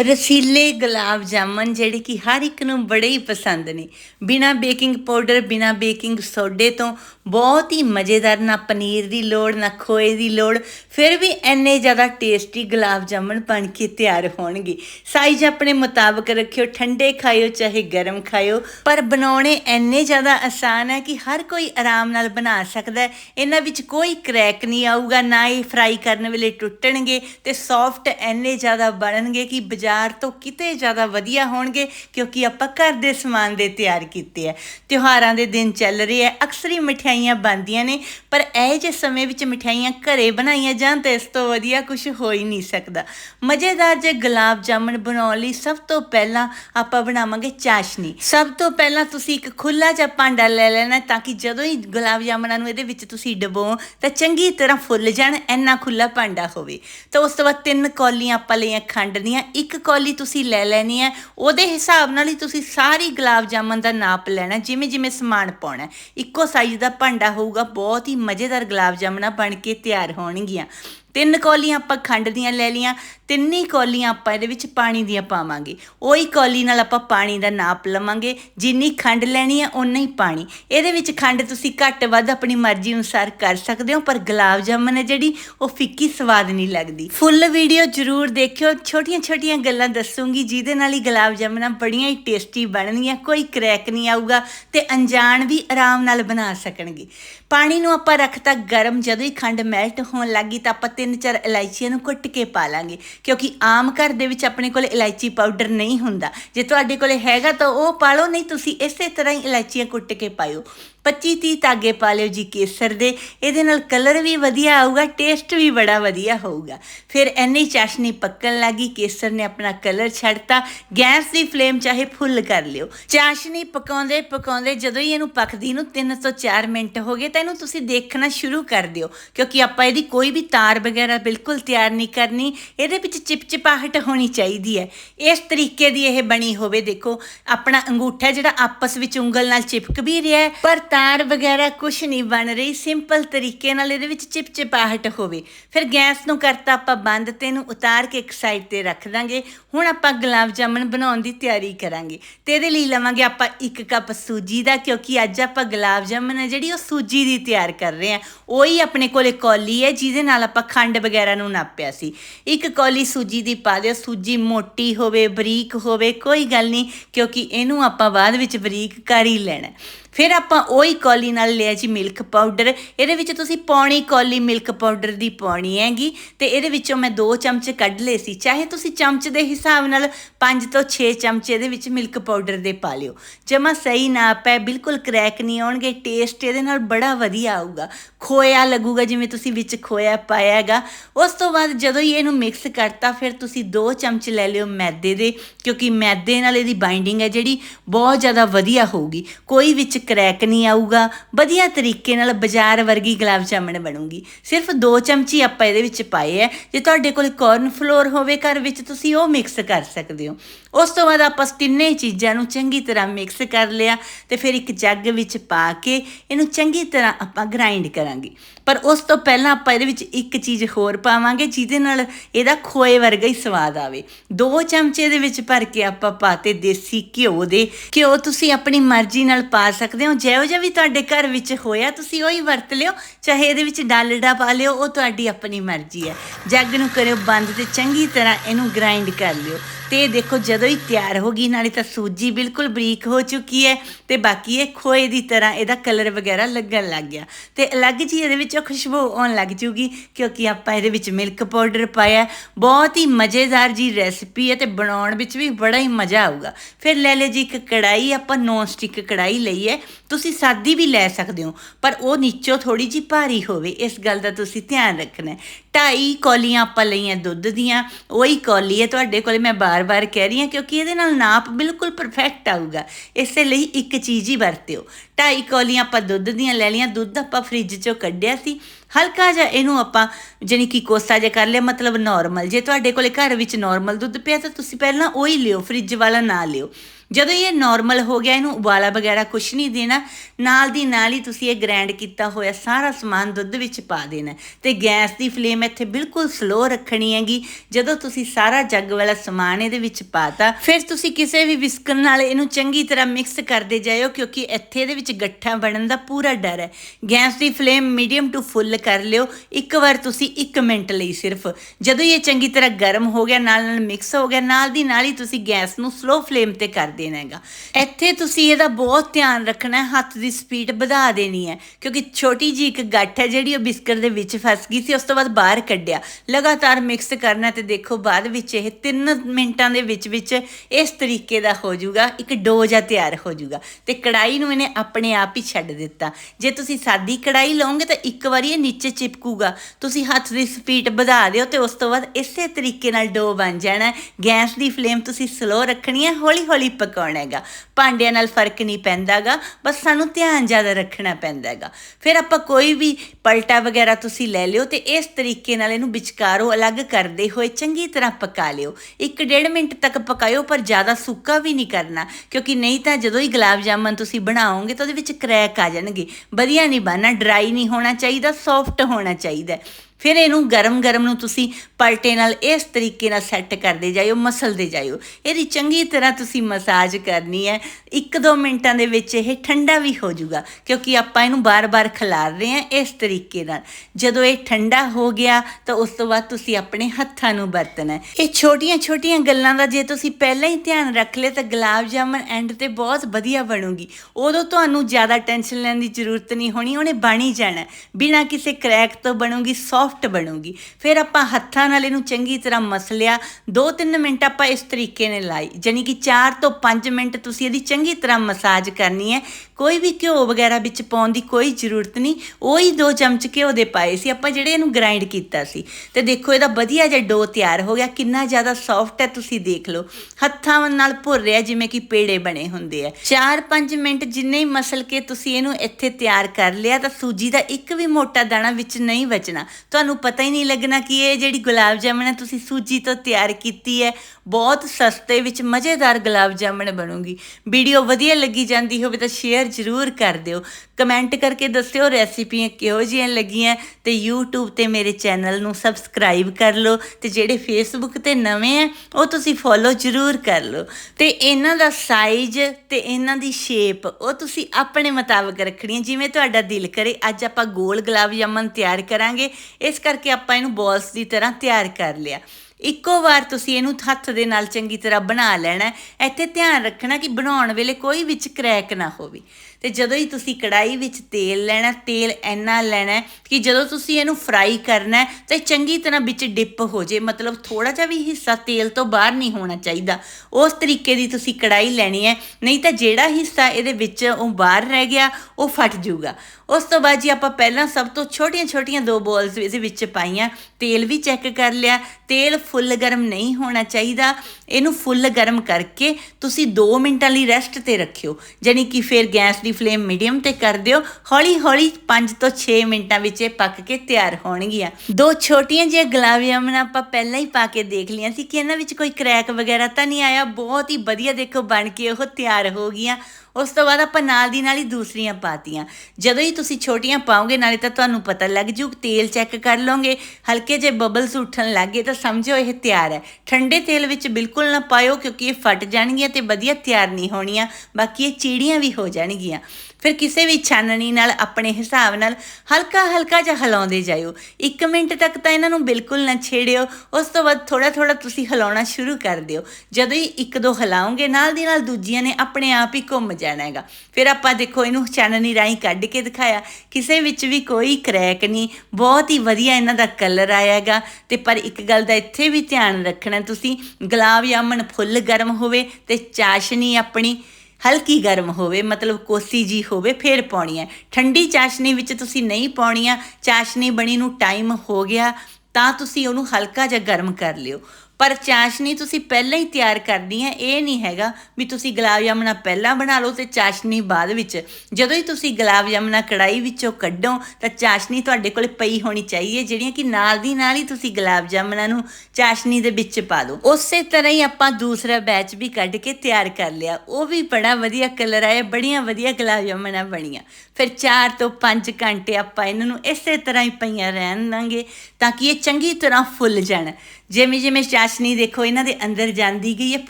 ਰਸੀਲੇ ਗੁਲਾਬ ਜਾਮਨ ਜਿਹੜੇ ਕਿ ਹਰ ਇੱਕ ਨੂੰ ਬੜੇ ਹੀ ਪਸੰਦ ਨੇ। ਬਿਨਾ ਬੇਕਿੰਗ ਪਾਊਡਰ, ਬਿਨਾ ਬੇਕਿੰਗ ਸੋਡੇ ਤੋਂ ਬਹੁਤ ਹੀ ਮਜ਼ੇਦਾਰ ਨਾ ਪਨੀਰ ਦੀ ਲੋੜ, ਨਾ ਖੋਏ ਦੀ ਲੋੜ, ਫਿਰ ਵੀ ਇੰਨੇ ਜ਼ਿਆਦਾ ਟੇਸਟੀ ਗੁਲਾਬ ਜਾਮਨ ਬਣ ਕੇ ਤਿਆਰ ਹੋਣਗੇ। ਸਾਈਜ਼ ਆਪਣੇ ਮੁਤਾਬਕ ਰੱਖਿਓ, ਠੰਡੇ ਖਾਇਓ, ਚਾਹੇ ਗਰਮ ਖਾਇਓ, ਪਰ ਬਣਾਉਣੇ ਇੰਨੇ ਜ਼ਿਆਦਾ ਆਸਾਨ ਹੈ ਕਿ ਹਰ ਕੋਈ ਆਰਾਮ ਨਾਲ ਬਣਾ ਸਕਦਾ ਹੈ। ਇਹਨਾਂ ਵਿੱਚ ਕੋਈ ਕ੍ਰੈਕ ਨਹੀਂ ਆਊਗਾ, ਨਾ ਇਹ ਫਰਾਈ ਕਰਨ ਵੇਲੇ ਟੁੱਟਣਗੇ ਤੇ ਸੌਫਟ ਇੰਨੇ ਜ਼ਿਆਦਾ ਬਣਨਗੇ ਕਿ ਬਾਜ਼ਾਰ ਤੋਂ ਕਿਤੇ ਜ਼ਿਆਦਾ ਵਧੀਆ ਹੋਣਗੇ, ਕਿਉਂਕਿ ਆਪਾਂ ਘਰ ਦੇ ਸਮਾਨ ਦੇ ਤਿਆਰ ਕੀਤੇ ਆ। ਤਿਉਹਾਰਾਂ ਦੇ ਦਿਨ ਚੱਲ ਰਹੇ ਆ, ਅਕਸਰ ਹੀ ਮਠਿਆਈਆਂ ਬਣਦੀਆਂ ਨੇ, ਪਰ ਇਹ ਜੇ ਸਮੇਂ ਵਿੱਚ ਮਠਿਆਈਆਂ ਘਰੇ ਬਣਾਈਆਂ ਜਾਣ ਤਾਂ ਇਸ ਤੋਂ ਵਧੀਆ ਕੁਝ ਹੋ ਹੀ ਨਹੀਂ ਸਕਦਾ। ਮਜ਼ੇਦਾਰ ਜੇ ਗੁਲਾਬ ਜਾਮਣ ਬਣਾਉਣ ਲਈ ਸਭ ਤੋਂ ਪਹਿਲਾਂ ਆਪਾਂ ਬਣਾਵਾਂਗੇ ਚਾਸ਼ਨੀ। ਸਭ ਤੋਂ ਪਹਿਲਾਂ ਤੁਸੀਂ ਇੱਕ ਖੁੱਲਾ ਜਿਹਾ ਭਾਂਡਾ ਲੈ ਲੈਣਾ ਤਾਂ ਕਿ ਜਦੋਂ ਹੀ ਗੁਲਾਬ ਜਾਮਣਾਂ ਨੂੰ ਇਹਦੇ ਵਿੱਚ ਤੁਸੀਂ ਡਬੋ, ਤਾਂ ਚੰਗੀ ਤਰ੍ਹਾਂ ਫੁੱਲ ਜਾਣ, ਇੰਨਾ ਖੁੱਲਾ ਭਾਂਡਾ ਹੋਵੇ। ਤਾਂ ਉਸ ਤੋਂ ਬਾਅਦ ਤਿੰਨ ਕੌਲੀਆਂ ਆਪਾਂ ਲਈਆਂ ਖੰਡ ਦੀਆਂ, ਇੱਕ ਕੌਲੀ ਤੁਸੀਂ ਲੈ ਲੈਣੀ ਹੈ, ਉਹਦੇ ਹਿਸਾਬ ਨਾਲ ਹੀ ਤੁਸੀਂ ਸਾਰੀ ਗੁਲਾਬ ਜਾਮਨ ਦਾ ਨਾਪ ਲੈਣਾ, ਜਿਵੇਂ ਜਿਵੇਂ ਸਮਾਨ ਪਾਉਣਾ ਇੱਕੋ ਸਾਈਜ਼ ਦਾ ਭਾਂਡਾ ਹੋਊਗਾ, ਬਹੁਤ ਹੀ ਮਜ਼ੇਦਾਰ ਗੁਲਾਬ ਜਾਮਨਾਂ ਬਣ ਕੇ ਤਿਆਰ ਹੋਣਗੀਆਂ। ਤਿੰਨ ਕੌਲੀਆਂ ਆਪਾਂ ਖੰਡ ਦੀਆਂ ਲੈ ਲੀਆਂ ਤਿੰਨੀ ਕੌਲੀਆਂ ਆਪਾਂ ਇਹਦੇ ਵਿੱਚ ਪਾਣੀ ਦੀਆਂ ਪਾਵਾਂਗੇ। ਉਹੀ ਕੌਲੀ ਨਾਲ ਆਪਾਂ ਪਾਣੀ ਦਾ ਨਾਪ ਲਵਾਂਗੇ। ਜਿੰਨੀ ਖੰਡ ਲੈਣੀ ਹੈ ਉਨਾ ਹੀ ਪਾਣੀ। ਇਹਦੇ ਵਿੱਚ ਖੰਡ ਤੁਸੀਂ ਘੱਟ ਵੱਧ ਆਪਣੀ ਮਰਜ਼ੀ ਅਨੁਸਾਰ ਕਰ ਸਕਦੇ ਹੋ, ਪਰ ਗੁਲਾਬ ਜਾਮਨ ਹੈ ਜਿਹੜੀ, ਉਹ ਫਿੱਕੀ ਸਵਾਦ ਨਹੀਂ ਲੱਗਦੀ। ਫੁੱਲ ਵੀਡੀਓ ਜ਼ਰੂਰ ਦੇਖਿਓ। ਛੋਟੀਆਂ ਛੋਟੀਆਂ ਗੱਲਾਂ ਦੱਸੂਗੀ, ਜਿਹਦੇ ਨਾਲ ਹੀ ਗੁਲਾਬ ਜਾਮਨਾਂ ਬੜੀਆਂ ਹੀ ਟੇਸਟੀ ਬਣਨਗੀਆਂ। ਕੋਈ ਕ੍ਰੈਕ ਨਹੀਂ ਆਊਗਾ ਤੇ ਅਣਜਾਣ ਵੀ ਆਰਾਮ ਨਾਲ ਬਣਾ ਸਕਣਗੇ। ਪਾਣੀ ਨੂੰ ਆਪਾਂ ਰੱਖਤਾ ਗਰਮ, ਜਦੋਂ ਹੀ ਖੰਡ ਮੈਲਟ ਹੋਣ ਲੱਗੀ ਤਾਂ ਆਪਾਂ ਤਿੰਨ ਚਾਰ ਇਲਾਇਚੀਆਂ ਨੂੰ ਕੁੱਟ ਕੇ ਪਾ ਲਾਂਗੇ। ਕਿਉਂਕਿ ਆਮ ਘਰ ਦੇ ਵਿੱਚ ਆਪਣੇ ਕੋਲ ਇਲਾਇਚੀ ਪਾਊਡਰ ਨਹੀਂ ਹੁੰਦਾ। ਜੇ ਤੁਹਾਡੇ ਕੋਲ ਹੈਗਾ ਤਾਂ ਉਹ ਪਾ ਲਓ ਨਹੀਂ ਤੁਸੀਂ ਇਸੇ ਤਰ੍ਹਾਂ ਹੀ ਇਲਾਇਚੀਆਂ ਕੁੱਟ ਕੇ ਪਾਇਓ। 25 30 ਤਾਗੇ ਪਾ ਲਿਓ ਜੀ ਕੇਸਰ ਦੇ, ਇਹਦੇ ਨਾਲ ਕਲਰ ਵੀ ਵਧੀਆ ਆਊਗਾ, ਟੇਸਟ ਵੀ ਬੜਾ ਵਧੀਆ ਹੋਊਗਾ। ਫਿਰ ਐਨੀ ਚਾਸ਼ਨੀ ਪੱਕਣ ਲੱਗੀ ਕੇਸਰ ਨੇ ਆਪਣਾ ਕਲਰ ਛੱਡਤਾ, ਗੈਸ ਦੀ ਫਲੇਮ ਚਾਹੇ ਫੁੱਲ ਕਰ ਲਿਓ। ਚਾਸ਼ਨੀ ਪਕਾਉਂਦੇ ਪਕਾਉਂਦੇ ਜਦੋਂ ਹੀ ਇਹਨੂੰ ਪੱਕਦੀ ਨੂੰ 3 ਤੋਂ 4 ਮਿੰਟ ਹੋ ਗਏ, ਤਾਂ ਇਹਨੂੰ ਤੁਸੀਂ ਦੇਖਣਾ ਸ਼ੁਰੂ ਕਰ ਦਿਓ। ਕਿਉਂਕਿ ਆਪਾਂ ਇਹਦੀ ਕੋਈ ਵੀ ਤਾਰ ਵਗੈਰਾ ਬਿਲਕੁਲ ਤਿਆਰ ਨਹੀਂ ਕਰਨੀ, ਇਹਦੇ ਵਿੱਚ ਚਿਪਚਿਪਾਹਟ ਹੋਣੀ ਚਾਹੀਦੀ ਹੈ। ਇਸ ਤਰੀਕੇ ਦੀ ਇਹ ਬਣੀ ਹੋਵੇ, ਦੇਖੋ, ਆਪਣਾ ਅੰਗੂਠਾ ਜਿਹੜਾ ਆਪਸ ਵਿੱਚ ਉਂਗਲ ਨਾਲ ਚਿਪਕ ਵੀ ਰਿਹਾ ਹੈ, ਪਰ ਤਾਰ ਵਗੈਰਾ ਕੁਝ ਨਹੀਂ ਬਣ ਰਹੀ ਸਿੰਪਲ ਤਰੀਕੇ ਨਾਲ ਇਹਦੇ ਵਿੱਚ ਚਿਪਚਿਪਾਹਟ ਹੋਵੇ। ਫਿਰ ਗੈਸ ਨੂੰ ਕਰਤਾ ਆਪਾਂ ਬੰਦ ਤੇ ਇਹਨੂੰ ਉਤਾਰ ਕੇ ਇੱਕ ਸਾਈਡ ਤੇ ਰੱਖ ਦਾਂਗੇ। ਹੁਣ ਆਪਾਂ ਗੁਲਾਬ ਜਾਮਨ ਬਣਾਉਣ ਦੀ ਤਿਆਰੀ ਕਰਾਂਗੇ। ਤੇ ਇਹਦੇ ਲਈ ਲਵਾਂਗੇ ਆਪਾਂ ਇੱਕ ਕੱਪ ਸੂਜੀ ਦਾ, ਕਿਉਂਕਿ ਅੱਜ ਆਪਾਂ ਗੁਲਾਬ ਜਾਮਨ ਹੈ ਜਿਹੜੀ, ਉਹ ਸੂਜੀ ਦੀ ਤਿਆਰ ਕਰ ਰਹੇ ਹਾਂ। ਉਹੀ ਆਪਣੇ ਕੋਲੇ ਕੌਲੀ ਹੈ, ਜਿਹਦੇ ਨਾਲ ਆਪਾਂ ਖੰਡ ਵਗੈਰਾ ਨੂੰ ਨਾਪਿਆ ਸੀ। ਇੱਕ ਕੌਲੀ ਸੂਜੀ ਦੀ ਪਾ ਦਿਓ। ਸੂਜੀ ਮੋਟੀ ਹੋਵੇ, ਬਰੀਕ ਹੋਵੇ, ਕੋਈ ਗੱਲ ਨਹੀਂ, ਕਿਉਂਕਿ ਇਹਨੂੰ ਆਪਾਂ ਬਾਅਦ ਵਿੱਚ ਬਰੀਕ ਕਰ ਹੀ ਲੈਣਾ। ਫਿਰ ਆਪਾਂ ਉਹੀ ਕੌਲੀ ਨਾਲ ਲਿਆ ਜੀ ਮਿਲਕ ਪਾਊਡਰ ਇਹਦੇ ਵਿੱਚ ਤੁਸੀਂ ਪੌਣੀ ਕੌਲੀ ਮਿਲਕ ਪਾਊਡਰ ਦੀ ਪਾਉਣੀ ਹੈਗੀ ਤੇ ਇਹਦੇ ਵਿੱਚੋਂ ਮੈਂ 2 ਚਮਚ ਕੱਢ ਲਏ ਸੀ। ਚਾਹੇ ਤੁਸੀਂ ਚਮਚ ਦੇ ਹਿਸਾਬ ਨਾਲ 5 ਤੋਂ 6 ਚਮਚ ਇਹਦੇ ਵਿੱਚ ਮਿਲਕ ਪਾਊਡਰ ਦੇ ਪਾ ਲਿਓ। ਜਮਾ ਸਹੀ ਨਾਪ ਹੈ ਬਿਲਕੁਲ ਕ੍ਰੈਕ ਨਹੀਂ ਆਉਣਗੇ ਟੇਸਟ ਇਹਦੇ ਨਾਲ ਬੜਾ ਵਧੀਆ ਆਊਗਾ। ਖੋਇਆ ਲੱਗੂਗਾ, ਜਿਵੇਂ ਤੁਸੀਂ ਵਿੱਚ ਖੋਇਆ ਪਾਇਆ ਹੈਗਾ। ਉਸ ਤੋਂ ਬਾਅਦ ਜਦੋਂ ਹੀ ਇਹਨੂੰ ਮਿਕਸ ਕਰਤਾ, ਫਿਰ ਤੁਸੀਂ 2 ਚਮਚ ਲੈ ਲਿਓ ਮੈਦੇ ਦੇ, ਕਿਉਂਕਿ ਮੈਦੇ ਨਾਲ ਇਹਦੀ ਬਾਈਂਡਿੰਗ ਹੈ ਜਿਹੜੀ, ਬਹੁਤ ਜ਼ਿਆਦਾ ਵਧੀਆ ਹੋਊਗੀ। ਕੋਈ ਵਿੱਚ ਕਰੈਕ ਨਹੀਂ ਆਊਗਾ, ਵਧੀਆ ਤਰੀਕੇ ਨਾਲ ਬਾਜ਼ਾਰ ਵਰਗੀ ਗੁਲਾਬ ਜਾਮਣ ਬਣੂਗੀ। ਸਿਰਫ 2 ਚਮਚੀ ਆਪਾਂ ਇਹਦੇ ਵਿੱਚ ਪਾਏ ਹੈ ਜੇ ਤੁਹਾਡੇ ਕੋਲ ਕਾਰਨ ਫਲੋਰ ਹੋਵੇ ਘਰ ਵਿੱਚ, ਤੁਸੀਂ ਉਹ ਮਿਕਸ ਕਰ ਸਕਦੇ ਹੋ। ਉਸ ਤੋਂ ਬਾਅਦ ਆਪਾਂ ਤਿੰਨੇ ਚੀਜ਼ਾਂ ਨੂੰ ਚੰਗੀ ਤਰ੍ਹਾਂ ਮਿਕਸ ਕਰ ਲਿਆ ਤੇ ਫਿਰ ਇੱਕ ਜੱਗ ਵਿੱਚ ਪਾ ਕੇ ਇਹਨੂੰ ਚੰਗੀ ਤਰ੍ਹਾਂ ਆਪਾਂ ਗ੍ਰਾਈਂਡ ਕਰਾਂਗੇ। ਪਰ ਉਸ ਤੋਂ ਪਹਿਲਾਂ ਆਪਾਂ ਇਹਦੇ ਵਿੱਚ ਇੱਕ ਚੀਜ਼ ਹੋਰ ਪਾਵਾਂਗੇ, ਜਿਹਦੇ ਨਾਲ ਇਹਦਾ ਖੋਏ ਵਰਗਾ ਹੀ ਸਵਾਦ ਆਵੇ। ਦੋ ਚਮਚੇ ਦੇ ਵਿੱਚ ਭਰ ਕੇ ਆਪਾਂ ਪਾਤੇ ਦੇਸੀ ਘਿਓ ਦੇ। ਘਿਓ ਤੁਸੀਂ ਆਪਣੀ ਮਰਜ਼ੀ ਨਾਲ ਪਾ ਸਕਦੇ ਹੋ। ਜਿਹੋ ਜਿਹਾ ਵੀ ਤੁਹਾਡੇ ਘਰ ਵਿੱਚ ਹੋਇਆ, ਤੁਸੀਂ ਉਹੀ ਵਰਤ ਲਿਓ। ਚਾਹੇ ਇਹਦੇ ਵਿੱਚ ਡਾਲਡਾ ਪਾ ਲਿਓ, ਉਹ ਤੁਹਾਡੀ ਆਪਣੀ ਮਰਜ਼ੀ ਹੈ। ਜੱਗ ਨੂੰ ਕਰਿਓ ਬੰਦ ਤੇ ਚੰਗੀ ਤਰ੍ਹਾਂ ਇਹਨੂੰ ਗ੍ਰਾਈਂਡ ਕਰ ਲਿਓ। ਤੇ ਦੇਖੋ ਜਦੋਂ ਹੀ ਤਿਆਰ ਹੋ ਗਈ, ਨਾਲੇ ਤਾਂ ਸੂਜੀ ਬਿਲਕੁਲ ਬਰੀਕ ਹੋ ਚੁੱਕੀ ਹੈ ਤੇ ਬਾਕੀ ਇਹ ਖੋਏ ਦੀ ਤਰ੍ਹਾਂ ਇਹਦਾ ਕਲਰ ਵਗੈਰਾ ਲੱਗਣ ਲੱਗ ਗਿਆ। ਤੇ ਅਲੱਗ ਜੀ ਇਹਦੇ ਵਿੱਚੋਂ ਖੁਸ਼ਬੂ ਆਉਣ ਲੱਗ ਜੂਗੀ ਕਿਉਂਕਿ ਆਪਾਂ ਇਹਦੇ ਵਿੱਚ ਮਿਲਕ ਪਾਊਡਰ ਪਾਇਆ ਬਹੁਤ ਹੀ ਮਜ਼ੇਦਾਰ ਜੀ ਰੈਸਪੀ ਹੈ ਤੇ ਬਣਾਉਣ ਵਿੱਚ ਵੀ ਬੜਾ ਹੀ ਮਜ਼ਾ ਆਊਗਾ। ਫਿਰ ਲੈ ਲਿਓ ਜੀ ਇੱਕ ਕੜਾਈ ਆਪਾਂ ਨੌਨ ਸਟਿਕ ਕੜਾਈ ਲਈ ਹੈ। ਤੁਸੀਂ ਸਾਦੀ ਵੀ ਲੈ ਸਕਦੇ ਹੋ, ਪਰ ਉਹ ਨੀਚੋਂ ਥੋੜੀ ਜੀ ਭਾਰੀ ਹੋਵੇ, ਇਸ ਗੱਲ ਦਾ ਤੁਸੀਂ ਧਿਆਨ ਰੱਖਣਾ ਢਾਈ ਕੌਲੀਆਂ ਆਪਾਂ ਲਈਆਂ ਦੁੱਧ ਦੀਆਂ, ਉਹੀ ਕੌਲੀ ਹੈ ਤੁਹਾਡੇ ਕੋਲੇ, ਮੈਂ ਬਾਹਰ ਬਾਰ-ਬਾਰ ਕਹਿ ਰਹੀ ਹਾਂ, ਕਿਉਂਕਿ ਇਹਦੇ ਨਾਲ ਨਾਪ ਬਿਲਕੁਲ ਪਰਫੈਕਟ ਆਊਗਾ। ਇਸੇ ਲਈ ਇੱਕ ਚੀਜ਼ ਹੀ ਵਰਤਿਓ। ਢਾਈ ਕੌਲੀਆਂ ਆਪਾਂ ਦੁੱਧ ਦੀਆਂ ਲੈ ਲਈਆਂ, ਦੁੱਧ ਆਪਾਂ ਫ੍ਰਿਜ ਚੋਂ ਕੱਢਿਆ ਸੀ। ਹਲਕਾ ਜਿਹਾ ਇਹਨੂੰ ਆਪਾਂ ਜਾਣੀ ਕਿ ਕੋਸਾ ਜਿਹਾ ਕਰ ਲਿਆ, ਮਤਲਬ ਨਾਰਮਲ ਜੇ ਤੁਹਾਡੇ ਕੋਲੇ ਘਰ ਵਿੱਚ ਨਾਰਮਲ ਦੁੱਧ ਪਿਆ, ਤਾਂ ਤੁਸੀਂ ਪਹਿਲਾਂ ਉਹੀ ਲਿਓ ਫ੍ਰਿਜ ਵਾਲਾ ਨਾ ਲਿਓ। ਜਦੋਂ ਇਹ ਨਾਰਮਲ ਹੋ ਗਿਆ, ਇਹਨੂੰ ਉਬਾਲਾ ਵਗੈਰਾ ਕੁਝ ਨਹੀਂ ਦੇਣਾ, ਨਾਲ ਦੀ ਨਾਲ ਹੀ ਤੁਸੀਂ ਇਹ ਗ੍ਰੈਂਡ ਕੀਤਾ ਹੋਇਆ ਸਾਰਾ ਸਮਾਨ ਦੁੱਧ ਵਿੱਚ ਪਾ ਦੇਣਾ। ਤੇ ਗੈਸ ਦੀ ਫਲੇਮ ਇੱਥੇ ਬਿਲਕੁਲ ਸਲੋ ਰੱਖਣੀ ਹੈਗੀ। ਜਦੋਂ ਤੁਸੀਂ ਸਾਰਾ ਜੱਗ ਵਾਲਾ ਸਮਾਨ ਇਹਦੇ ਵਿੱਚ ਪਾਤਾ, ਫਿਰ ਤੁਸੀਂ ਕਿਸੇ ਵੀ ਵਿਸਕਰ ਨਾਲ ਇਹਨੂੰ ਚੰਗੀ ਤਰ੍ਹਾਂ ਮਿਕਸ ਕਰਦੇ ਜਾਇਓ, ਕਿਉਂਕਿ ਇੱਥੇ ਇਹਦੇ ਵਿੱਚ ਗੱਠਾਂ ਬਣਨ ਦਾ ਪੂਰਾ ਡਰ ਹੈ। ਗੈਸ ਦੀ ਫਲੇਮ ਮੀਡੀਅਮ ਟੂ ਫੁੱਲ ਕਰ ਲਿਓ, ਇੱਕ ਵਾਰ ਤੁਸੀਂ 1 ਮਿੰਟ ਲਈ ਸਿਰਫ। ਜਦੋਂ ਇਹ ਚੰਗੀ ਤਰ੍ਹਾਂ ਗਰਮ ਹੋ ਗਿਆ ਨਾਲ ਨਾਲ ਮਿਕਸ ਹੋ ਗਿਆ, ਨਾਲ ਦੀ ਨਾਲ ਹੀ ਤੁਸੀਂ ਗੈਸ ਨੂੰ ਸਲੋ ਫਲੇਮ ਤੇ ਕਰ ਦੇਣਾ ਹੈਗਾ। ਇੱਥੇ ਤੁਸੀਂ ਇਹਦਾ ਬਹੁਤ ਧਿਆਨ ਰੱਖਣਾ ਹੈ ਹੱਥ ਦੀ ਸਪੀਡ ਵਧਾ ਦੇਣੀ ਹੈ। ਕਿਉਂਕਿ ਛੋਟੀ ਜੀ ਇੱਕ ਗੱਠ ਹੈ ਜਿਹੜੀ ਉਹ ਬਿਸਕਟ ਦੇ ਵਿੱਚ ਫਸ ਗਈ ਸੀ, ਉਸ ਤੋਂ ਬਾਅਦ ਬਾਹਰ ਕੱਢਿਆ। ਲਗਾਤਾਰ ਮਿਕਸ ਕਰਨਾ ਤੇ ਦੇਖੋ ਬਾਅਦ ਵਿੱਚ ਇਹ 3 ਮਿੰਟਾਂ ਦੇ ਵਿੱਚ ਵਿੱਚ ਇਸ ਤਰੀਕੇ ਦਾ ਹੋ ਜਾਊਗਾ, ਇੱਕ ਡੋ ਜਿਹਾ ਤਿਆਰ ਹੋ ਜਾਊਗਾ। ਤੇ ਕੜਾਈ ਨੂੰ ਇਹਨੇ ਆਪਣੇ ਆਪ ਹੀ ਛੱਡ ਦਿੱਤਾ। ਜੇ ਤੁਸੀਂ ਸਾਦੀ ਕੜਾਈ ਲਓਗੇ ਤਾਂ ਇੱਕ ਵਾਰੀ ਇਹ ਨੀਚੇ ਚਿਪਕੂਗਾ। ਤੁਸੀਂ ਹੱਥ ਦੀ ਸਪੀਡ ਵਧਾ ਦਿਓ ਤੇ ਉਸ ਤੋਂ ਬਾਅਦ ਇਸੇ ਤਰੀਕੇ ਨਾਲ ਡੋ ਬਣ ਜਾਣਾ ਗੈਸ ਦੀ ਫਲੇਮ ਤੁਸੀਂ ਸਲੋ ਰੱਖਣੀ ਹੈ ਹੌਲੀ ਹੌਲੀ ਪਕਾਉਣਾ ਹੈਗਾ? ਭਾਂਡਿਆਂ ਨਾਲ ਫ਼ਰਕ ਨਹੀਂ ਪੈਂਦਾਗਾ, ਬਸ ਸਾਨੂੰ ਧਿਆਨ ਜ਼ਿਆਦਾ ਰੱਖਣਾ ਪੈਂਦਾ ਹੈਗਾ ਫਿਰ ਆਪਾਂ ਕੋਈ ਵੀ ਪਲਟਾ ਵਗੈਰਾ ਤੁਸੀਂ ਲੈ ਲਿਓ ਤੇ ਇਸ ਤਰੀਕੇ ਨਾਲ ਇਹਨੂੰ ਵਿਚਕਾਰੋਂ, ਅਲੱਗ ਕਰਦੇ ਹੋਏ ਚੰਗੀ ਤਰ੍ਹਾਂ ਪਕਾ ਲਿਓ। 1.5 ਮਿੰਟ ਤੱਕ ਪਕਾਇਓ, ਪਰ ਜ਼ਿਆਦਾ ਸੁੱਕਾ ਵੀ ਨਹੀਂ ਕਰਨਾ, ਕਿਉਂਕਿ ਨਹੀਂ ਤਾਂ ਜਦੋਂ ਹੀ ਗੁਲਾਬ ਜਾਮਨ ਤੁਸੀਂ ਬਣਾਓਗੇ ਤਾਂ ਉਹਦੇ ਵਿੱਚ ਕਰੈਕ ਆ ਜਾਣਗੇ। ਵਧੀਆ ਨਹੀਂ ਬਣਨਾ, ਡਰਾਈ ਨਹੀਂ ਹੋਣਾ ਚਾਹੀਦਾ ਸੌਫਟ ਹੋਣਾ ਚਾਹੀਦਾ। ਫਿਰ ਇਹਨੂੰ ਗਰਮ-ਗਰਮ ਨੂੰ ਤੁਸੀਂ ਪਲਟੇ ਨਾਲ ਇਸ ਤਰੀਕੇ ਨਾਲ ਸੈੱਟ ਕਰਦੇ ਜਾਇਓ, ਮਸਲਦੇ ਜਾਇਓ। ਇਹਦੀ ਚੰਗੀ ਤਰ੍ਹਾਂ ਤੁਸੀਂ ਮਸਾਜ ਕਰਨੀ ਹੈ। 1-2 ਮਿੰਟਾਂ ਦੇ ਵਿੱਚ ਇਹ ਠੰਡਾ ਵੀ ਹੋ ਜਾਊਗਾ, ਕਿਉਂਕਿ ਆਪਾਂ ਇਹਨੂੰ ਬਾਰ-ਬਾਰ ਖਿਲਾਰ ਰਹੇ ਹਾਂ ਇਸ ਤਰੀਕੇ ਨਾਲ। ਜਦੋਂ ਇਹ ਠੰਡਾ ਹੋ ਗਿਆ, ਤਾਂ ਉਸ ਤੋਂ ਬਾਅਦ ਤੁਸੀਂ ਆਪਣੇ ਹੱਥਾਂ ਨੂੰ ਵਰਤਣਾ ਹੈ। ਇਹ ਛੋਟੀਆਂ-ਛੋਟੀਆਂ ਗੱਲਾਂ ਦਾ ਜੇ ਤੁਸੀਂ ਪਹਿਲਾਂ ਹੀ ਧਿਆਨ ਰੱਖ ਲਏ, ਤਾਂ ਗੁਲਾਬ ਜਾਮਨ ਐਂਡ ਤੇ ਬਹੁਤ ਵਧੀਆ ਬਣੂਗੀ। ਉਦੋਂ ਤੁਹਾਨੂੰ ਜ਼ਿਆਦਾ ਟੈਨਸ਼ਨ ਲੈਣ ਦੀ ਜ਼ਰੂਰਤ ਨਹੀਂ ਹੋਣੀ, ਉਹਨੇ ਬਣ ਹੀ ਜਾਣਾ ਬਿਨਾਂ ਕਿਸੇ ਕ੍ਰੈਕ ਤੋਂ ਬਣੂਗੀ ਸੌਫਟ ਬਣੂਗੀ। ਫਿਰ ਆਪਾਂ ਹੱਥਾਂ ਨਾਲ ਇਹਨੂੰ ਚੰਗੀ ਤਰ੍ਹਾਂ ਮਸਲਿਆ। 2-3 ਮਿੰਟ ਆਪਾਂ ਇਸ ਤਰੀਕੇ ਨਾਲ ਲਾਈ। ਜਾਨੀ ਕਿ 4 ਤੋਂ 5 ਮਿੰਟ ਤੁਸੀਂ ਇਹਦੀ ਚੰਗੀ ਤਰ੍ਹਾਂ ਮਸਾਜ ਕਰਨੀ ਹੈ। ਕੋਈ ਵੀ ਘਿਓ ਵਗੈਰਾ ਵਿੱਚ ਪਾਉਣ ਦੀ ਕੋਈ ਜ਼ਰੂਰਤ ਨਹੀਂ। ਉਹੀ ਦੋ ਚਮਚ ਘਿਓ ਦੇ ਪਾਏ ਸੀ। ਆਪਾਂ ਜਿਹੜੇ ਇਹਨੂੰ ਗ੍ਰਾਈਂਡ ਕੀਤਾ ਸੀ। ਤੇ ਦੇਖੋ, ਇਹਦਾ ਵਧੀਆ ਜਿਹਾ ਡੋ ਤਿਆਰ ਹੋ ਗਿਆ। ਕਿੰਨਾ ਜ਼ਿਆਦਾ ਸੌਫਟ ਹੈ, ਤੁਸੀਂ ਦੇਖ ਲਓ। ਹੱਥਾਂ ਨਾਲ ਭੁਰ ਰਿਹਾ, ਜਿਵੇਂ ਕਿ ਪੇੜੇ ਬਣੇ ਹੁੰਦੇ ਆ। 4-5 ਮਿੰਟ ਜਿੰਨੇ ਹੀ ਮਸਲ ਕੇ ਤੁਸੀਂ ਇਹਨੂੰ ਇੱਥੇ ਤਿਆਰ ਕਰ ਲਿਆ, ਤਾਂ ਸੂਜੀ ਦਾ ਇੱਕ ਵੀ ਮੋਟਾ ਦਾਣਾ ਵਿੱਚ ਨਹੀਂ ਬਚਣਾ। ਤੁਹਾਨੂੰ ਪਤਾ ਹੀ ਨਹੀਂ ਲੱਗਣਾ ਕਿ ਇਹ ਜਿਹੜੀ ਗੁਲਾਬ ਜਾਮਣ ਹੈ, ਤੁਸੀਂ ਸੂਜੀ ਤੋਂ ਤਿਆਰ ਕੀਤੀ ਹੈ। ਬਹੁਤ ਸਸਤੇ ਵਿੱਚ ਮਜ਼ੇਦਾਰ ਗੁਲਾਬ ਜਾਮਣ ਬਣੂਗੀ। ਵੀਡੀਓ ਵਧੀਆ ਲੱਗੀ ਜਾਂਦੀ ਹੋਵੇ ਤਾਂ ਸ਼ੇਅਰ ਜ਼ਰੂਰ ਕਰ ਦਿਓ। ਕਮੈਂਟ ਕਰਕੇ ਦੱਸਿਓ ਰੈਸਿਪੀਆਂ ਕਿਹੋ ਜਿਹੀਆਂ ਲੱਗੀਆਂ ਤੇ YouTube ਤੇ ਮੇਰੇ ਚੈਨਲ ਨੂੰ ਸਬਸਕ੍ਰਾਈਬ ਕਰ ਲਓ ਤੇ ਜਿਹੜੇ Facebook ਤੇ ਨਵੇਂ ਆ, ਉਹ ਤੁਸੀਂ ਫੋਲੋ ਜ਼ਰੂਰ ਕਰ ਲਓ। ਤੇ ਇਹਨਾਂ ਦਾ ਸਾਈਜ਼ ਤੇ ਇਹਨਾਂ ਦੀ ਸ਼ੇਪ ਉਹ ਤੁਸੀਂ ਆਪਣੇ ਮੁਤਾਬਕ ਰੱਖਣੀ ਹੈ। ਜਿਵੇਂ ਤੁਹਾਡਾ ਦਿਲ ਕਰੇ, ਅੱਜ ਆਪਾਂ ਗੋਲ ਗੁਲਾਬ ਜਾਮਨ ਤਿਆਰ ਕਰਾਂਗੇ। ਇਸ ਕਰਕੇ ਆਪਾਂ ਇਹਨੂੰ ਬਾਲਸ ਦੀ ਤਰ੍ਹਾਂ ਤਿਆਰ ਕਰ ਲਿਆ। ਇੱਕੋ ਵਾਰ ਤੁਸੀਂ ਇਹਨੂੰ ਹੱਥ ਦੇ ਨਾਲ ਚੰਗੀ ਤਰ੍ਹਾਂ ਬਣਾ ਲੈਣਾ ਇੱਥੇ ਧਿਆਨ ਰੱਖਣਾ ਕਿ ਬਣਾਉਣ ਵੇਲੇ ਕੋਈ ਵਿੱਚ ਕਰੈਕ ਨਾ ਹੋਵੇ। ਤੇ ਜਦੋਂ ਹੀ ਤੁਸੀਂ ਕੜਾਈ ਵਿੱਚ ਤੇਲ ਲੈਣਾ, ਤੇਲ ਇੰਨਾ ਲੈਣਾ ਕਿ ਜਦੋਂ ਤੁਸੀਂ ਇਹਨੂੰ ਫਰਾਈ ਕਰਨਾ ਹੈ, ਤੇ ਚੰਗੀ ਤਰ੍ਹਾਂ ਵਿੱਚ ਡਿਪ ਹੋ ਜੇ। ਮਤਲਬ ਥੋੜਾ ਜਿਹਾ ਵੀ ਹਿੱਸਾ ਤੇਲ ਤੋਂ ਬਾਹਰ ਨਹੀਂ ਹੋਣਾ ਚਾਹੀਦਾ। ਉਸ ਤਰੀਕੇ ਦੀ ਤੁਸੀਂ ਕੜਾਈ ਲੈਣੀ ਹੈ। ਨਹੀਂ ਤਾਂ ਜਿਹੜਾ ਹਿੱਸਾ ਇਹਦੇ ਵਿੱਚ ਉਹ ਬਾਹਰ ਰਹਿ ਗਿਆ, ਉਹ ਫਟ ਜਾਊਗਾ। ਉਸ ਤੋਂ ਬਾਅਦ ਜੀ ਆਪਾਂ ਪਹਿਲਾਂ ਸਭ ਤੋਂ ਛੋਟੀਆਂ-ਛੋਟੀਆਂ ਦੋ ਬੋਲਸ ਇਹਦੇ ਵਿੱਚ ਪਾਈਆਂ। ਤੇਲ ਵੀ ਚੈੱਕ ਕਰ ਲਿਆ। ਤੇਲ ਫੁੱਲ ਗਰਮ ਨਹੀਂ ਹੋਣਾ ਚਾਹੀਦਾ। ਇਹਨੂੰ ਫੁੱਲ ਗਰਮ ਕਰਕੇ ਤੁਸੀਂ 2 ਮਿੰਟਾਂ ਲਈ ਰੈਸਟ ਤੇ ਰੱਖਿਓ। ਜਾਨੀ ਕਿ ਫਿਰ ਗੈਸ ਦੀ ਫਲੇਮ ਮੀਡੀਅਮ ਤੇ ਕਰ ਦਿਓ। ਹੌਲੀ-ਹੌਲੀ 5 ਤੋਂ 6 ਮਿੰਟਾਂ ਵਿੱਚ ਇਹ ਪੱਕ ਕੇ ਤਿਆਰ ਹੋਣਗੀਆਂ। ਦੋ ਛੋਟੀਆਂ ਜਿਹੀਆਂ ਗੁਲਾਬ ਜਾਮਨ ਆਪਾਂ ਪਹਿਲਾਂ ਹੀ ਪਾ ਕੇ ਦੇਖ ਲਈਆਂ ਸੀ ਕਿ ਇਹਨਾਂ ਵਿੱਚ ਕੋਈ ਕ੍ਰੈਕ ਵਗੈਰਾ ਤਾਂ ਨਹੀਂ ਆਇਆ। ਬਹੁਤ ਹੀ ਵਧੀਆ ਦੇਖੋ ਬਣ ਕੇ ਉਹ ਤਿਆਰ ਹੋ ਗਈਆਂ। ਉਸ ਤੋਂ ਬਾਅਦ ਆਪਾਂ ਨਾਲ ਦੀ ਨਾਲ ਹੀ ਦੂਸਰੀਆਂ ਪਾਤੀਆਂ। ਜਦੋਂ ਹੀ ਤੁਸੀਂ ਛੋਟੀਆਂ ਪਾਓਗੇ, ਨਾਲੇ ਤਾਂ ਤੁਹਾਨੂੰ ਪਤਾ ਲੱਗ ਜੂ, ਤੇਲ ਚੈੱਕ ਕਰ ਲਓਗੇ। ਹਲਕੇ ਜਿਹੇ ਬਬਲਸ ਉੱਠਣ ਲੱਗੇ ਤਾਂ ਸਮਝੋ ਇਹ ਤਿਆਰ ਹੈ। ਠੰਡੇ ਤੇਲ ਵਿੱਚ ਬਿਲਕੁਲ ਨਾ ਪਾਇਓ, ਕਿਉਂਕਿ ਇਹ ਫਟ ਜਾਣਗੀਆਂ ਤੇ ਵਧੀਆ ਤਿਆਰ ਨਹੀਂ ਹੋਣੀਆਂ। ਬਾਕੀ ਇਹ ਚੀੜੀਆਂ ਵੀ ਹੋ ਜਾਣਗੀਆਂ। ਫਿਰ ਕਿਸੇ ਵੀ ਛਾਨਣੀ ਨਾਲ, ਆਪਣੇ ਹਿਸਾਬ ਨਾਲ ਹਲਕਾ ਹਲਕਾ ਜਿਹਾ ਹਿਲਾਉਂਦੇ ਜਾਇਓ। 1 ਮਿੰਟ ਤੱਕ ਤਾਂ ਇਹਨਾਂ ਨੂੰ ਬਿਲਕੁਲ ਨਾ ਛੇੜਿਓ। ਉਸ ਤੋਂ ਬਾਅਦ ਥੋੜਾ ਥੋੜਾ ਤੁਸੀਂ ਹਿਲਾਉਣਾ ਸ਼ੁਰੂ ਕਰ ਦਿਓ। ਜਦੋਂ ਹੀ ਇੱਕ ਦੋ ਹਿਲਾਓਗੇ, ਨਾਲ ਦੀ ਨਾਲ ਦੂਜੀਆਂ ਨੇ ਆਪਣੇ ਆਪ ਹੀ ਘੁੰਮ ਜਾ ਜਾਣਾ ਹੈਗਾ। ਫਿਰ ਆਪਾਂ ਦੇਖੋ ਇਹਨੂੰ ਚਾਨਣੀ ਰਾਹੀਂ ਕੱਢ ਕੇ ਦਿਖਾਇਆ। ਕਿਸੇ ਵਿੱਚ ਵੀ ਕੋਈ ਕ੍ਰੈਕ ਨਹੀਂ ਬਹੁਤ ਹੀ ਵਧੀਆ ਇਹਨਾਂ ਦਾ ਕਲਰ ਆਇਆ ਹੈਗਾ। ਤੇ ਪਰ ਇੱਕ ਗੱਲ ਦਾ ਇੱਥੇ ਵੀ ਧਿਆਨ ਰੱਖਣਾ ਤੁਸੀਂ, ਗੁਲਾਬ ਜਾਮਨ ਫੁੱਲ ਗਰਮ ਹੋਵੇ ਤੇ ਚਾਸ਼ਨੀ ਆਪਣੀ ਹਲਕੀ ਗਰਮ ਹੋਵੇ, ਮਤਲਬ ਕੋਸੀ ਜੀ ਹੋਵੇ, ਫਿਰ ਪਾਉਣੀ ਹੈ। ਠੰਡੀ ਚਾਸ਼ਨੀ ਵਿੱਚ ਤੁਸੀਂ ਨਹੀਂ ਪਾਉਣੀ ਆ। ਚਾਸ਼ਨੀ ਬਣੀ ਨੂੰ ਟਾਈਮ ਹੋ ਗਿਆ, ਤਾਂ ਤੁਸੀਂ ਉਹਨੂੰ ਹਲਕਾ ਜਿਹਾ ਗਰਮ ਕਰ ਲਿਓ। ਪਰ ਚਾਸ਼ਨੀ ਤੁਸੀਂ ਪਹਿਲਾਂ ਹੀ ਤਿਆਰ ਕਰਨੀ ਹੈ, ਇਹ ਨਹੀਂ ਹੈਗਾ ਵੀ ਤੁਸੀਂ ਗੁਲਾਬ ਜਾਮਣਾ ਪਹਿਲਾਂ ਬਣਾ ਲਓ ਤੇ ਚਾਸ਼ਨੀ ਬਾਅਦ ਵਿੱਚ। ਜਦੋਂ ਹੀ ਤੁਸੀਂ ਗੁਲਾਬ ਜਾਮਣਾ ਕੜਾਈ ਵਿੱਚੋਂ ਕੱਢੋ, ਤਾਂ ਚਾਸ਼ਨੀ ਤੁਹਾਡੇ ਕੋਲ ਪਈ ਹੋਣੀ ਚਾਹੀਏ, ਜਿਹੜੀਆਂ ਕਿ ਨਾਲ ਦੀ ਨਾਲ ਹੀ ਤੁਸੀਂ ਗੁਲਾਬ ਜਾਮਣਾ ਨੂੰ ਚਾਸ਼ਨੀ ਦੇ ਵਿੱਚ ਪਾ ਦਿਓ। ਉਸੇ ਤਰ੍ਹਾਂ ਹੀ ਆਪਾਂ ਦੂਸਰਾ ਬੈਚ ਵੀ ਕੱਢ ਕੇ ਤਿਆਰ ਕਰ ਲਿਆ। ਉਹ ਵੀ ਬੜਾ ਵਧੀਆ ਕਲਰ ਆਇਆ, ਬੜੀਆਂ ਵਧੀਆ ਗੁਲਾਬ ਜਾਮਣਾ ਬਣੀਆਂ। ਫਿਰ 4 ਤੋਂ 5 ਘੰਟੇ ਆਪਾਂ ਇਹਨਾਂ ਨੂੰ ਇਸੇ ਤਰ੍ਹਾਂ ਹੀ ਪਈਆਂ ਰਹਿਣ ਦਾਂਗੇ, ਤਾਂ ਕਿ ਇਹ ਚੰਗੀ ਤਰ੍ਹਾਂ ਫੁੱਲ ਜਾਣ। ਜਿਵੇਂ ਜਿਵੇਂ ਚਾਸ਼ਨੀ ਦੇਖੋ, ਇਹਨਾਂ ਦੇ ਅੰਦਰ ਜਾਂਦੀ ਗਈ ਇਹ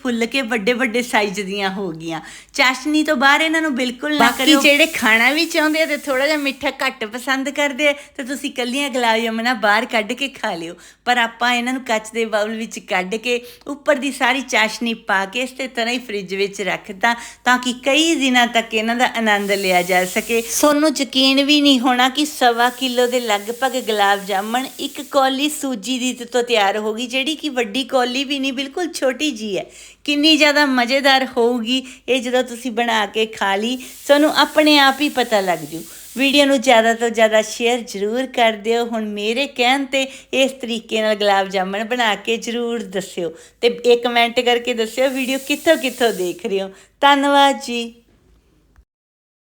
ਫੁੱਲ ਕੇ ਵੱਡੇ ਵੱਡੇ ਸਾਈਜ਼ ਦੀਆਂ ਹੋ ਗਈਆਂ। ਚਾਸ਼ਨੀ ਤੋਂ ਬਾਹਰ ਇਹਨਾਂ ਨੂੰ ਬਿਲਕੁਲ ਨਾ ਬਾਕੀ ਕਰਿਓ। ਜਿਹੜੇ ਖਾਣਾ ਵੀ ਚਾਹੁੰਦੇ ਆ ਤੇ ਥੋੜਾ ਜਿਹਾ ਮਿੱਠਾ ਘੱਟ ਪਸੰਦ ਕਰਦੇ ਆ ਤੇ ਤੁਸੀਂ ਕੱਲੀਆਂ ਗੁਲਾਬ ਜਾਮਣਾ ਬਾਹਰ ਕੱਢ ਕੇ ਖਾ ਲਿਓ। ਪਰ ਆਪਾਂ ਇਹਨਾਂ ਨੂੰ ਕੱਚ ਦੇ ਬਾਉਲ ਵਿੱਚ ਕੱਢ ਕੇ ਉੱਪਰ ਦੀ ਸਾਰੀ ਚਾਸ਼ਨੀ ਪਾ ਕੇ ਇਸੇ ਤਰ੍ਹਾਂ ਹੀ ਫ੍ਰਿਜ ਵਿੱਚ ਰੱਖਤਾ ਤਾਂ ਕਿ ਕਈ ਦਿਨਾਂ ਤੱਕ ਇਹਨਾਂ ਦਾ ਆਨੰਦ ਲਿਆ ਜਾ ਸਕੇ। ਸੋਨੂੰ ਯਕੀਨ ਵੀ ਨਹੀਂ ਹੋਣਾ ਕਿ ਸਵਾ ਕਿਲੋ ਦੇ ਲਗਭਗ ਗੁਲਾਬ ਜਾਮਣ ਇੱਕ ਕੌਲੀ ਸੂਜੀ ਦੀ ਤੋਂ ਤਿਆਰ ਹੋ ਗਈ ਜਿਹੜੀ ਕਿ ਵੱਡੀ ਕੌਲੀ ਵੀ ਨਹੀਂ ਬਿਲਕੁਲ ਛੋਟੀ ਜੀ ਹੈ। ਕਿੰਨੀ ਜ਼ਿਆਦਾ ਮਜ਼ੇਦਾਰ ਹੋਊਗੀ ਇਹ ਜਦੋਂ ਤੁਸੀਂ ਬਣਾ ਕੇ ਖਾ ਲਈ, ਤੁਹਾਨੂੰ ਆਪਣੇ ਆਪ ਹੀ ਪਤਾ ਲੱਗ ਜੂ। ਵੀਡੀਓ ਨੂੰ ਜ਼ਿਆਦਾ ਤੋਂ ਜ਼ਿਆਦਾ ਸ਼ੇਅਰ ਜ਼ਰੂਰ ਕਰ ਦਿਓ। ਹੁਣ ਮੇਰੇ ਕਹਿਣ ਤੇ ਇਸ ਤਰੀਕੇ ਨਾਲ ਗੁਲਾਬ ਜਾਮਣ ਬਣਾ ਕੇ ਜ਼ਰੂਰ ਦੱਸਿਓ। ਤੇ ਇੱਕ ਕਮੈਂਟ ਕਰਕੇ ਦੱਸਿਓ, ਵੀਡੀਓ ਕਿੱਥੋਂ ਕਿੱਥੋਂ ਦੇਖ ਰਹੇ ਹੋ। ਧੰਨਵਾਦ ਜੀ।